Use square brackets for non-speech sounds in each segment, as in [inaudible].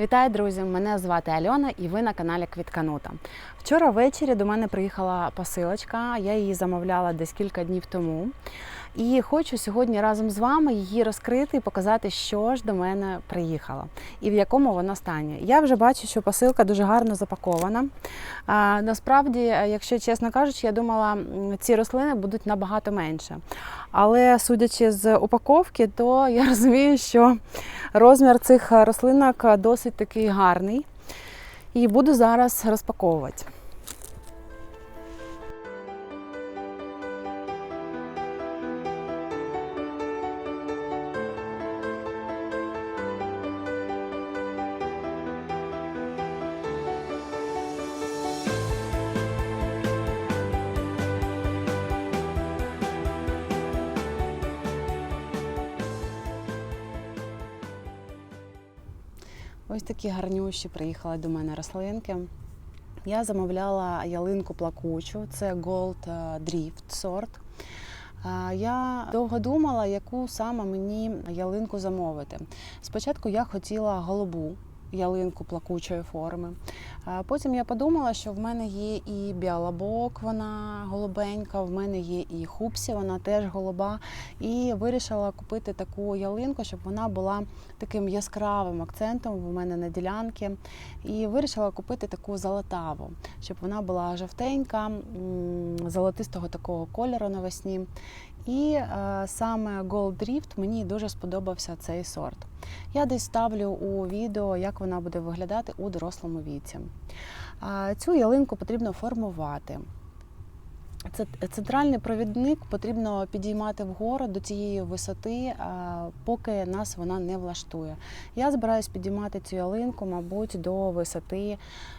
Вітаю, друзі! Мене звати Альона і ви на каналі Квітканута. Вчора ввечері до мене приїхала посилочка. Я її замовляла десь кілька днів тому. І хочу сьогодні разом з вами її розкрити і показати, що ж до мене приїхало і в якому вона стані. Я вже бачу, що посилка дуже гарно запакована. А, насправді, якщо чесно кажучи, я думала, ці рослини будуть набагато менше. Але судячи з упаковки, то я [laughs] розумію, що розмір цих рослинок досить такий гарний. І буду зараз розпаковувати. Ось такі гарнющі приїхали до мене рослинки. Я замовляла ялинку плакучу, це Gold е, Drift сорт. Е, Я довго думала, яку саме мені ялинку замовити. Спочатку я хотіла голубу ялинку плакучої форми. Потім я подумала, що в мене є і біалабок, вона голубенька, в мене є і хупсі, вона теж голуба. І вирішила купити таку ялинку, щоб вона була таким яскравим акцентом в мене на ділянці. І вирішила купити таку золотаву, щоб вона була жовтенька, золотистого такого кольору навесні. І е, саме Gold Drift мені дуже сподобався цей сорт. Я десь ставлю у відео, як вона буде виглядати у дорослому віці. Цю ялинку потрібно формувати. Це центральний провідник потрібно підіймати вгору до цієї висоти, поки нас вона не влаштує. Я збираюсь підіймати цю ялинку, мабуть, до висоти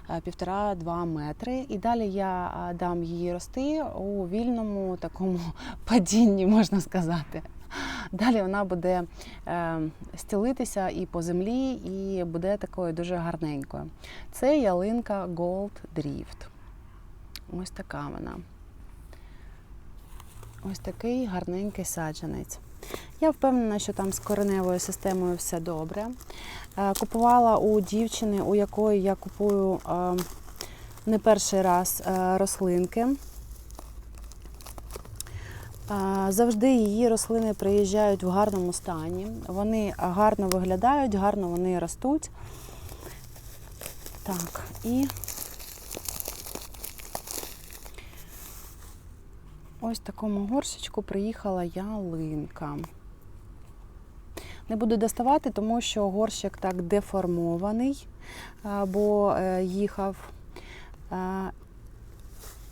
е, півтора-два метри. І далі я дам її рости у вільному такому [laughs] падінні, можна сказати. Далі вона буде е, стілитися і по землі, і буде такою дуже гарненькою. Це ялинка Gold Drift. Ось така вона. Ось такий гарненький саджанець. Я впевнена, що там з кореневою системою все добре. Е, Купувала у дівчини, у якої я купую е, не перший раз е, рослинки. Завжди її рослини приїжджають в гарному стані. Вони гарно виглядають, гарно вони ростуть. Так, і ось в такому горщичку приїхала ялинка. Не буду доставати, тому що горщик так деформований, е, бо е, їхав. Е,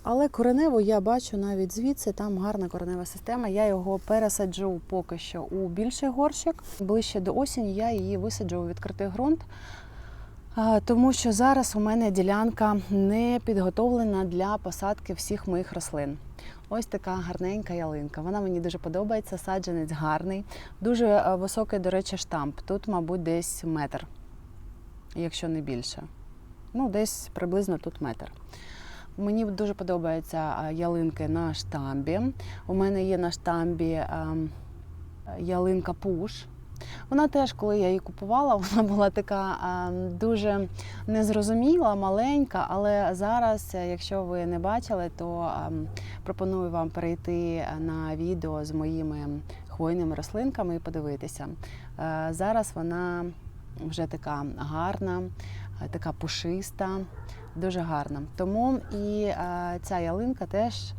Але кореневу я бачу навіть звідси, там гарна коренева система. Я його пересаджу поки що у більший горщик. Ближче до осені я її висаджу у відкритий ґрунт, тому що зараз у мене ділянка не підготовлена для посадки всіх моїх рослин. Ось така гарненька ялинка. Вона мені дуже подобається. Саджанець гарний, дуже е, високий, до речі, штамп. Тут, мабуть, десь метр, якщо не більше. Ну, десь приблизно тут метр. Мені дуже подобаються ялинки на штамбі. У мене є на штамбі ем, ялинка пуш. Вона теж, коли я її купувала, [laughs] вона була така дуже незрозуміла, маленька, але зараз, е, якщо ви не бачили, то пропоную вам перейти на відео з моїми хвойними рослинками і подивитися. Е, Зараз вона вже така гарна, е, така пушиста, дуже гарна. Тому і е, ця ялинка теж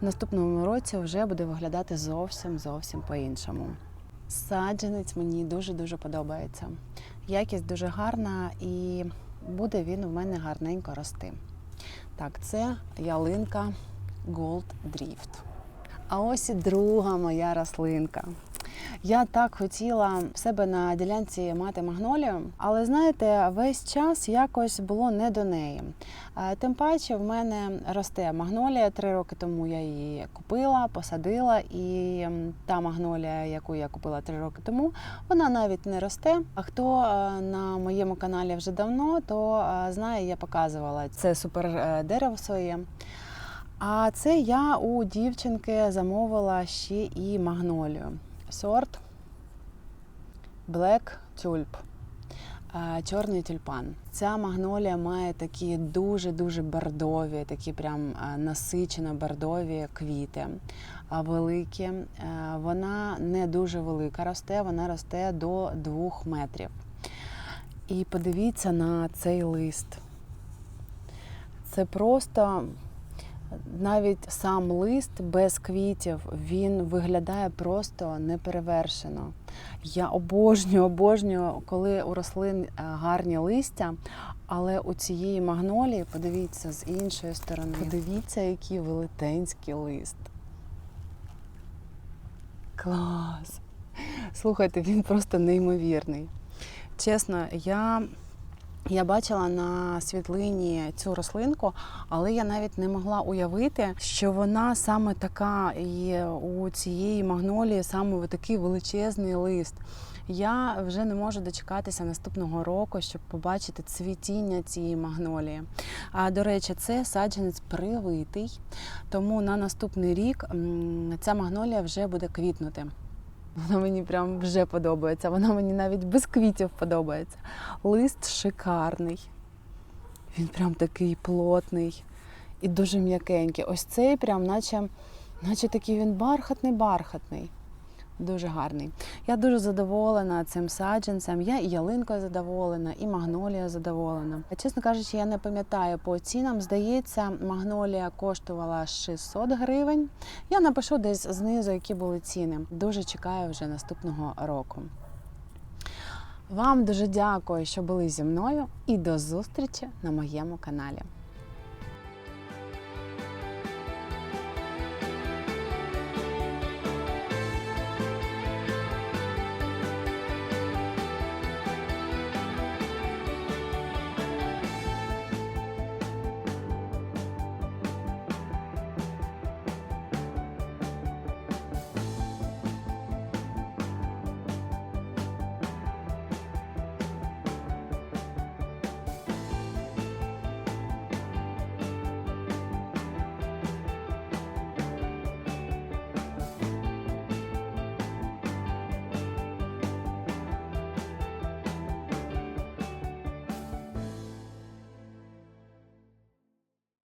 в наступному році вже буде виглядати зовсім зовсім по-іншому. Саджанець мені дуже-дуже подобається. Якість дуже гарна і буде він у мене гарненько рости. Так, це ялинка Gold Drift. А ось і друга моя рослинка. Я так хотіла в себе на ділянці мати магнолію, але знаєте, весь час якось було не до неї. Е, Тим паче в мене росте магнолія. Три роки тому я її купила, посадила, і та магнолія, яку я купила три роки тому, вона навіть не росте. А хто е, на моєму каналі вже давно, то е, знає, я показувала це супер дерево своє. А це я у дівчинки замовила ще і магнолію. Сорт Black Tulip. е, чорний тюльпан. Ця магнолія має такі дуже-дуже бордові, такі прям насичено бордові квіти, великі. Е, Вона не дуже велика росте, вона росте до 2 метрів. І подивіться на цей лист. Це просто навіть сам лист без квітів він виглядає просто неперевершено. Я обожнюю, обожнюю, коли у рослин е, гарні листя, але у цієї магнолії, подивіться з іншої сторони, подивіться, який велетенський лист. Клас! Слухайте, він просто неймовірний. Чесно, я я бачила на світлині цю рослинку, але я навіть не могла уявити, що вона саме така і у цієї магнолії саме такий величезний лист. Я вже не можу дочекатися наступного року, щоб побачити цвітіння цієї магнолії. А до речі, це саджанець привитий, тому на наступний рік ця магнолія вже буде квітнути. Вона мені прям вже подобається. Вона мені навіть без квітів подобається. Лист шикарний. Він прям такий плотний і дуже м'якенький. Ось цей прям, наче, наче такий він бархатний-бархатний. Дуже гарний. Я дуже задоволена цим саджанцем. Я і ялинкою задоволена, і магнолія задоволена. Чесно кажучи, я не пам'ятаю по цінам. Здається, магнолія коштувала 600 гривень. Я напишу десь знизу, які були ціни. Дуже чекаю вже наступного року. Вам дуже дякую, що були зі мною, і до зустрічі на моєму каналі.